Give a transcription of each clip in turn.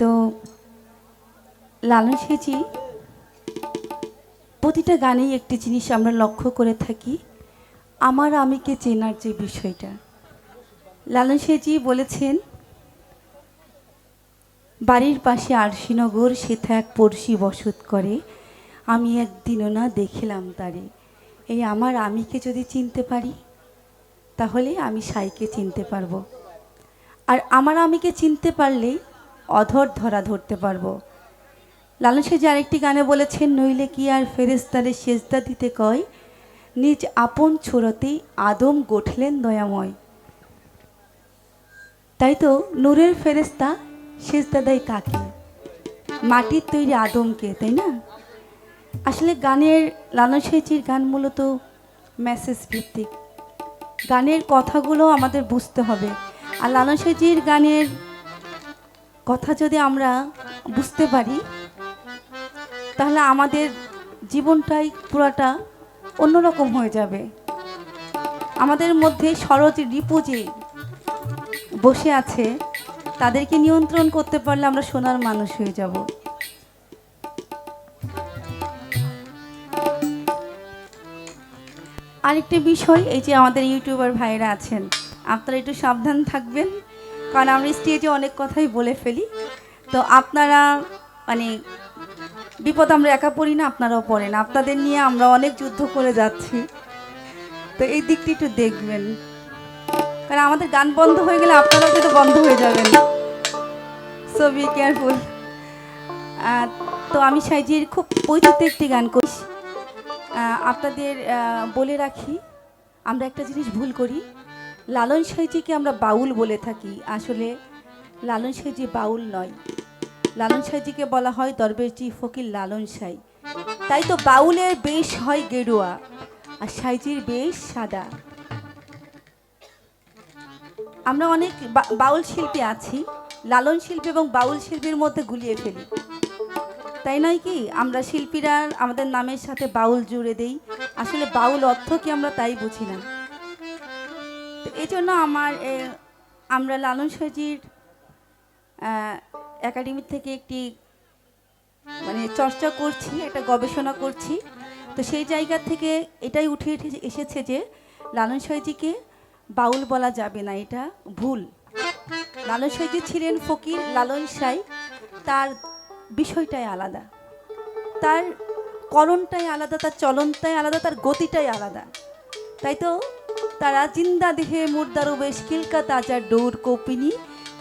তো লালন সেজি, প্রতিটা গানেই একটি জিনিস আমরা লক্ষ্য করে থাকি, আমার আমিকে চেনার যে বিষয়টা। লালন সেজি বলেছেন, বাড়ির পাশে আরশিনগর, সেথা এক পড়শি বসত করে, আমি একদিনও না দেখিলাম তারে। এই আমার আমিকে যদি চিনতে পারি, তাহলে আমি সাইকে চিনতে পারব। আর আমার আমিকে চিনতে পারলে অধর ধরা ধরতে পারব। লালন সেজি আরেকটি গানে বলেছেন নইলে কি আর ফেরেস্তারে সেজদা দিতে কয়? নিজ আপন ছোড়তেই আদম গঠলেন দয়াময়। তাই তো নূরের ফেরেস্তা সেজদা দেয় কাকে? মাটির তৈরি আদমকে, তাই না? আসলে গানের লালন সেজির গান মূলত মেসেজ ভিত্তিক। গানের কথাগুলো আমাদের বুঝতে হবে। আর লালন সেজির গানের কথা যদি আমরা বুঝতে পারি, তাহলে আমাদের জীবনটাই পুরাটা অন্যরকম হয়ে যাবে। আমাদের মধ্যে সরজ রিপু যে বসে আছে, তাদেরকে নিয়ন্ত্রণ করতে পারলে আমরা সোনার মানুষ হয়ে যাব। আরেকটি বিষয়, এই যে আমাদের ইউটিউবার ভাইরা আছেন, আপনারা একটু সাবধান থাকবেন। কারণ আমরা স্টেজে অনেক কথাই বলে ফেলি। তো আপনারা মানে বিপদ আমরা একা পড়ি না, আপনারাও পড়েন। আপনাদের নিয়ে আমরা অনেক যুদ্ধ করে যাচ্ছি। তো এই দিকটি একটু দেখবেন। কারণ আমাদের গান বন্ধ হয়ে গেলে আপনারাও কিন্তু বন্ধ হয়ে যাবেন। সো বি কেয়ারফুল তো আমি সাইজির খুব পরিচিত একটি গান করি। আপনাদের বলে রাখি, আমরা একটা জিনিস ভুল করি। লালন সাইজিকে আমরা বাউল বলে থাকি। আসলে লালন সাইজি বাউল নয়। লালন সাইজিকে বলা হয় দরবেশজি ফকির লালন সাই তাই তো বাউলের বেশ হয় গেরুয়া আর সাইজির বেশ সাদা। আমরা অনেক বাউল শিল্পী আছি। লালন শিল্পী এবং বাউল শিল্পীর মধ্যে গুলিয়ে ফেলি। তাই নয় কি? আমরা শিল্পীরা আমাদের নামের সাথে বাউল জুড়ে দেই। আসলে বাউল অর্থ কি আমরা তাই বুঝি না। তো এই জন্য আমার আমরা লালন সাজির একাডেমি থেকে একটি মানে চর্চা করছি, একটা গবেষণা করছি। তো সেই জায়গা থেকে এটাই উঠে এসে- এসেছে যে লালন সাইজিকে বাউল বলা যাবে না, এটা ভুল। লালন সাইজি ছিলেন ফকির লালন সাই, তার বিষয়টাই আলাদা। তার করণটাই আলাদা, তার চলনটাই আলাদা, তার গতিটাই আলাদা। তাই তো? তারা জিন্দা দেহে মুর্দারু বেশ কিলকা তাজার ডোর কোপিনি।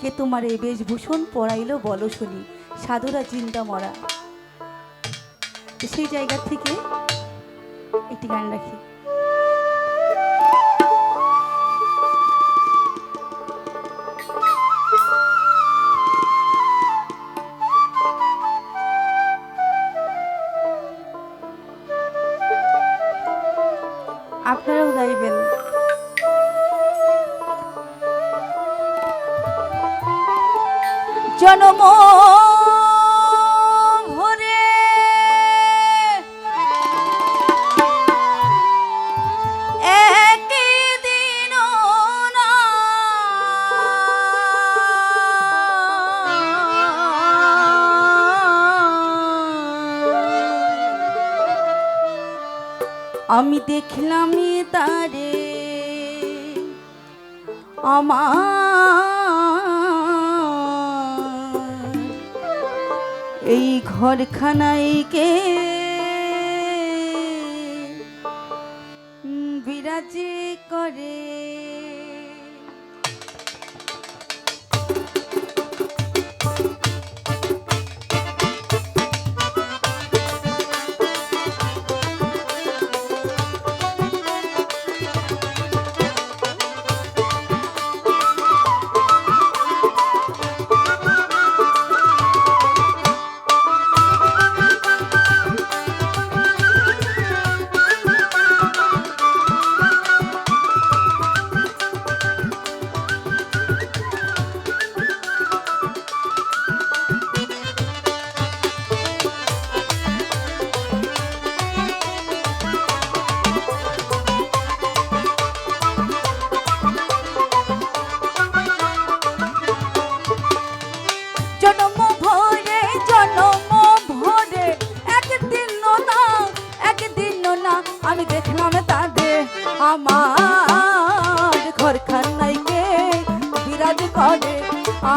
কে তোমার এই বেশভূষণ পরাইলো বলো শুনি, সাধুরা জিন্দা মরা। সেই জায়গা থেকে একটি গান রাখি। জনম ভরে একদিন আমি দেখলাম তারে আমার এই ঘরখানায় কে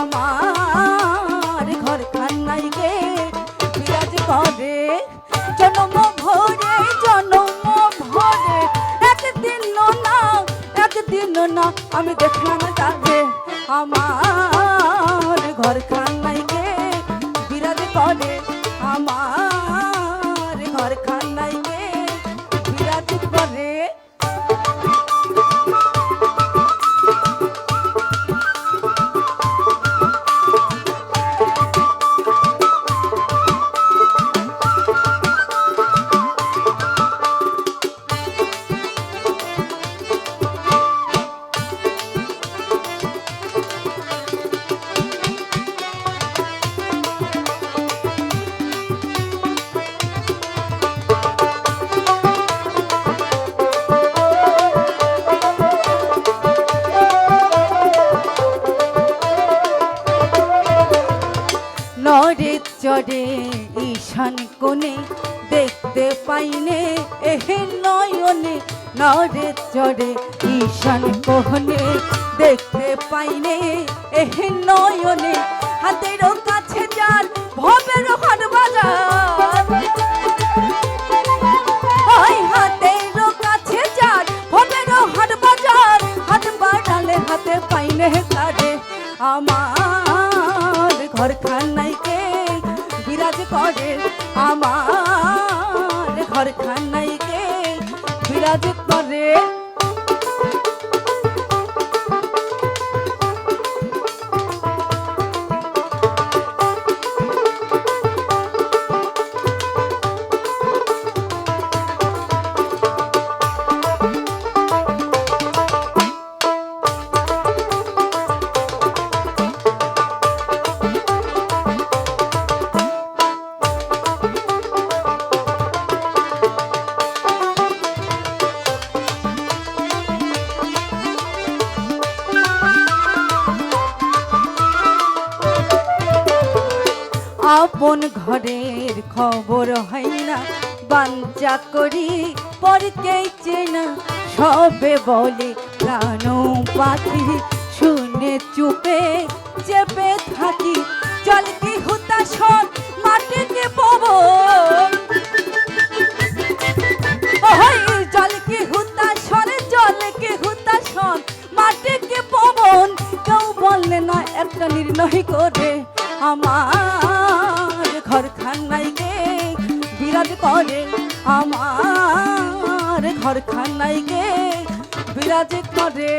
আমার ঘর খান্নাইকে বিরাজ করে। জনম ভরে জনম ভরে। একদিন না একদিন না আমি দেখলাম তাকে আমার ঘর খান্নাইকে চড়ে ঈশান কোণে দেখতে পাইনে, এহে নয়নে নরে চড়ে ঈশান কোণে দেখতে পাইনে, এহে নয়নে হাতের কাছে যার ভবের হাট বাজার। ওই হাতের কাছে যার ভবের হাট বাজার হাট বাড়ালে হাতে পাইনে কারে আমার করে আমার ঘর খানাইকে বিরাজ করে? ঘরের খবর হয় না। বাঞ্চা করি পরকে চেনা, সবে বলে প্রাণ পাখি শুনে চুপে চেপে থাকি জল কি হুতাশন মাটিকে পবন জল কি হুতাশন জল কি হুতাশন মাটিকে পবন কেউ বললে না, একটা নির্ণয় করে আমার ঘর খানাইকে বিরাজ করে আমার ঘর খানাইকে বিরাজ করে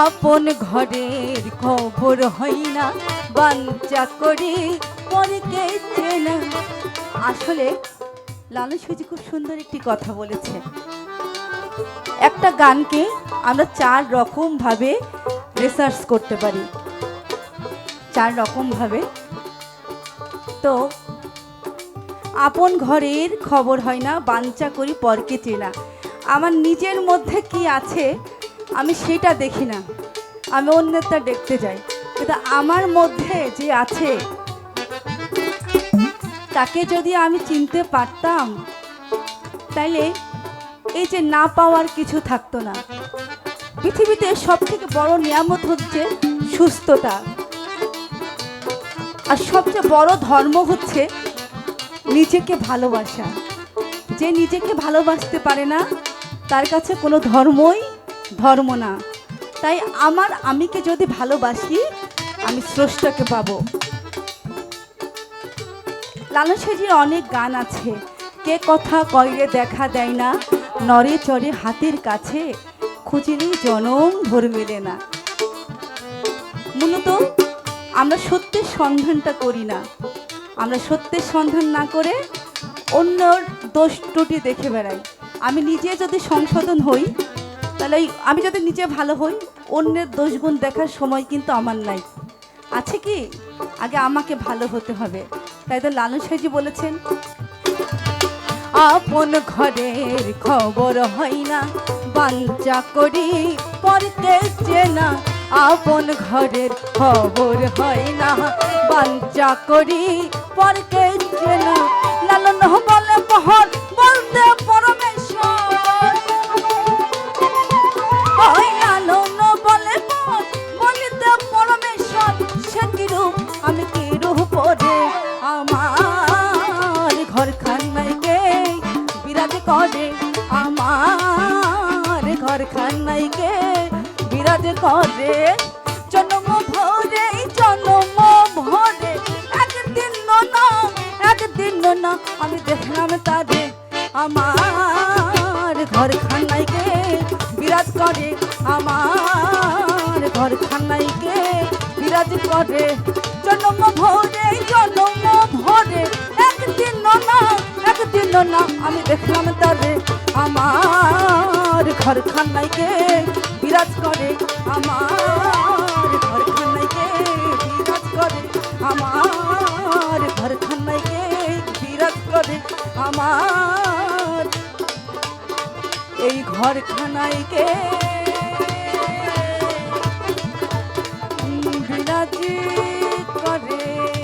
আপন ঘরের খবর হয় না, বাঞ্চা করি পরকে চেনা আসলে লালন সুজি খুব সুন্দর একটি কথা বলেছে। একটা গানকে আমরা চার রকম ভাবে রিসার্চ করতে পারি। চার রকম ভাবে তো, আপন ঘরের খবর হয় না, বাঞ্চা করি পরকে চেনা আমার নিজের মধ্যে কি আছে আমি সেটা দেখি না। আমি অন্যেরটা দেখতে যাই। কিন্তু আমার মধ্যে যে আছে, তাকে যদি আমি চিনতে পারতাম, তাইলে এই যে না পাওয়ার কিছু থাকতো না। পৃথিবীতে সব থেকে বড় নিয়ামত হচ্ছে সুস্থতা। আর সবচেয়ে বড় ধর্ম হচ্ছে নিজেকে ভালোবাসা। যে নিজেকে ভালোবাসতে পারে না, তার কাছে কোনো ধর্মই ধর্ম না। তাই আমার আমিকে যদি ভালোবাসি, আমি স্রষ্টাকে পাবো। লালন সাজির অনেক গান আছে। কে কথা কয়ে দেখা দেয় না। নরে চরে হাতের কাছে খুঁজিলেই জনম ভর মেলে না। মূলত আমরা সত্যের সন্ধানটা করি না। আমরা সত্যের সন্ধান না করে অন্যর দোষ ত্রুটি দেখে বেড়াই। আমি নিজে যদি সংশোধন হই তাহলে আমি যাতে নিজে ভালো হই, অন্যের দোষগুণ দেখার সময় কিন্তু আমার নাই। আছে কি? আগে আমাকে ভালো হতে হবে। তাই তো লালন সাইজি বলেছেন, আপন ঘরের খবর হয় না, বাঞ্চা করি পরকে চেনা। আপন ঘরের খবর হয় না, বাঞ্চা করি পরকে চেনা। লালন বলে, পহর খানাইকে বিরাজ করে, জন্ম ভরে জন্ম ভরে। একদিন না একদিন না, আমি দেখলাম তারে আমার ঘর খানাইকে বিরাজ করে, আমার ঘর খানাইকে বিরাজ করে, জন্ম ভরে জন্ম ভরে। একদিন না একদিন না, আমি দেখলাম তারে আমার ঘর খানাইকে বিরাজ করে, আমার ঘর খানাইকে বিরাজ করে, আমার ঘর খানাইকে বিরাজ করে, আমার এই ঘরখানাইকে বিরাজ করে।